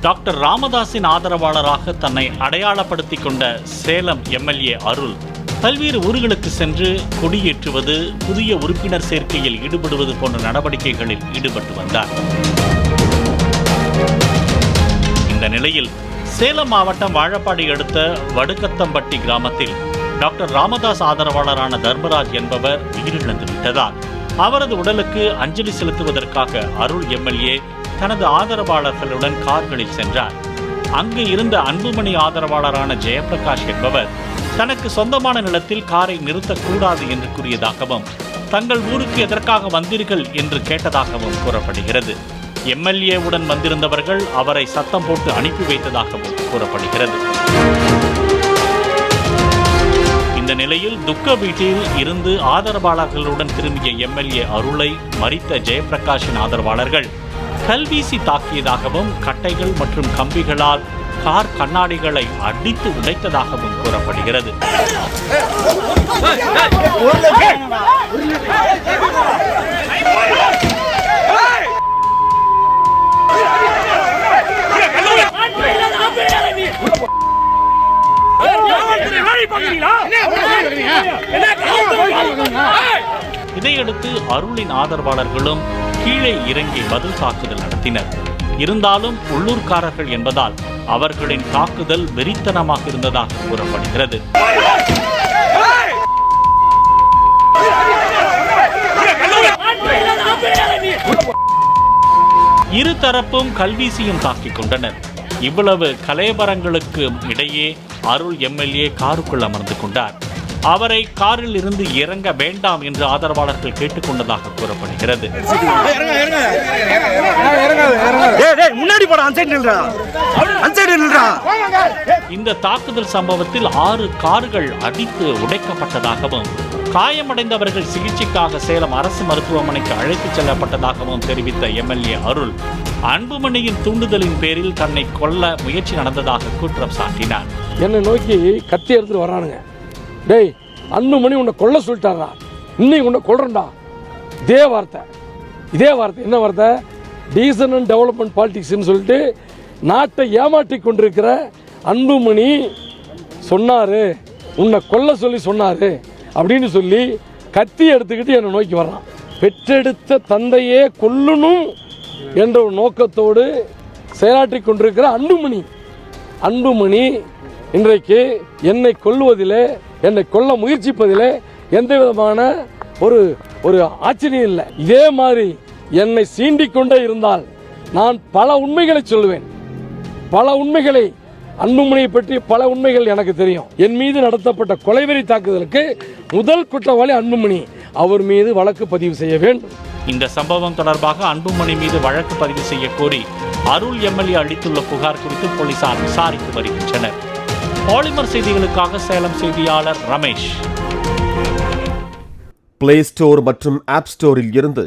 Doctor ராமதாஸின் ஆதரவாளராக தன்னை அடையாளப்படுத்திக் கொண்ட Salem MLA அருள். பல்வேறு ஊர்களுக்கு சென்று கொடியேற்றுவது புதிய உறுப்பினர் சேர்க்கையில் ஈடுபடுவது போன்ற நடவடிக்கைகளில் ஈடுபட்டு வந்தார். இந்த நிலையில் சேலம் மாவட்டம் வாழப்பாடி அடுத்த வடுக்கத்தம்பட்டி கிராமத்தில் டாக்டர் ராமதாஸ் ஆதரவாளரான தர்மராஜ் என்பவர் உயிரிழந்து விட்டதால் அவரது உடலுக்கு அஞ்சலி செலுத்துவதற்காக அருள் எம்எல்ஏ தனது ஆதரவாளர்களுடன் கார்களில் சென்றார். அங்கு இருந்த அன்புமணி ஆதரவாளரான ஜெயபிரகாஷ் என்பவர் தனக்கு சொந்தமான நிலத்தில் காரை நிறுத்தக்கூடாது என்று கூறியதாகவும் தங்கள் ஊருக்கு எதற்காக வந்தீர்கள் என்று கேட்டதாகவும் கூறப்படுகிறது. எம்எல்ஏவுடன் வந்திருந்தவர்கள் அவரை சத்தம் போட்டு அனுப்பி வைத்ததாகவும் கூறப்படுகிறது. இந்த நிலையில் துக்க வீட்டில் இருந்து ஆதரவாளர்களுடன் திரும்பிய எம்எல்ஏ அருளை மறித்த ஜெயபிரகாஷின் ஆதரவாளர்கள் கல்வீசி தாக்கியதாகவும் கட்டைகள் மற்றும் கம்பிகளால் கார் கண்ணாடிகளை அடித்து உடைத்ததாகவும் கூறப்படுகிறது. இதையடுத்து அருளின் ஆதரவாளர்களும் கீழே இறங்கி பதில் தாக்குதல் நடத்தினர். இருந்தாலும் உள்ளூர்காரர்கள் என்பதால் அவர்களின் தாக்குதல் வெறித்தனமாக இருந்ததாக கூறப்படுகிறது. இருதரப்பும் கல்வீசியும் தாக்கிக் கொண்டனர். இவ்வளவு கலேபரங்களுக்கு இடையே அருள் எம்எல்ஏ காருக்குள் அமர்ந்து கொண்டார். அவரை காரில் இருந்து இறங்க வேண்டாம் என்று ஆதரவாளர்கள் கேட்டுக்கொண்டதாக கூறப்படுகிறது. முன்னாடி போடா அந்த சைடு நில்றா. அந்த சைடு நில்றா. இந்த தாக்குதல் சம்பவத்தில் ஆறு கார்கள் அடித்து உடைக்கப்பட்டதாகவும் காயமடைந்தவர்கள் சிகிச்சைக்காக சேலம் அரசு மருத்துவமனைக்கு அழைத்துச் செல்லப்பட்டதாகவும் தெரிவித்த எம்எல்ஏ அருள் அன்புமணியின் தூண்டுதலின் பேரில் தன்னை கொல்ல முயற்சி நடந்ததாக குற்றம் சாட்டினார். என்னை நோக்கி கத்தி எடுத்துட்டு வரானுங்க. டேய் அன்புமணி உன்னை கொல்ல சொல்லிட்டாரா? இன்னைக்கு உன்னை கொல்றேன்டா. இதே வார்த்தை. இதே வார்த்தை. என்ன வார்த்தை? டீசன் அண்ட் டெவலப்மெண்ட் பாலிடிக்ஸ்னு சொல்லிட்டு நாட்டை ஏமாற்றி கொண்டிருக்கிற அன்புமணி சொன்னார். உன்னை கொல்ல சொல்லி சொன்னார் அப்படின்னு சொல்லி கத்தி எடுத்துக்கிட்டு என்னை நோக்கி வர்றான். பெற்றெடுத்த தந்தையே கொல்லணும் என்ற ஒரு நோக்கத்தோடு செயலாற்றி கொண்டிருக்கிற அன்புமணி. அன்புமணி இன்றைக்கு என்னை கொல்லுவதிலே என்னை கொல்ல முயற்சிப்பதிலே எந்த விதமான ஒரு ஒரு ஆச்சரியம் இல்லை. இதே மாதிரி என்னை சீண்டிக் கொண்டே இருந்தால் நான் பல உண்மைகளை சொல்லுவேன். பல உண்மைகளை அன்புமணியை பற்றி பல உண்மைகள் எனக்கு தெரியும். என் மீது நடத்தப்பட்ட கொலைவெறி தாக்குதலுக்கு முதல் குற்றவாளி அன்புமணி. அவர் மீது வழக்கு பதிவு செய்ய வேண்டும். இந்த சம்பவம் தொடர்பாக அன்புமணி மீது வழக்கு பதிவு செய்ய கோரி அருள் எம்எல்ஏ அளித்துள்ள புகார் குறித்து போலீசார் விசாரித்து வருகின்றனர். பாலிமர் செய்திகளுக்காக சேலம் செய்தியாளர் ரமேஷ். பிளே ஸ்டோர் மற்றும் ஆப் ஸ்டோரில் இருந்து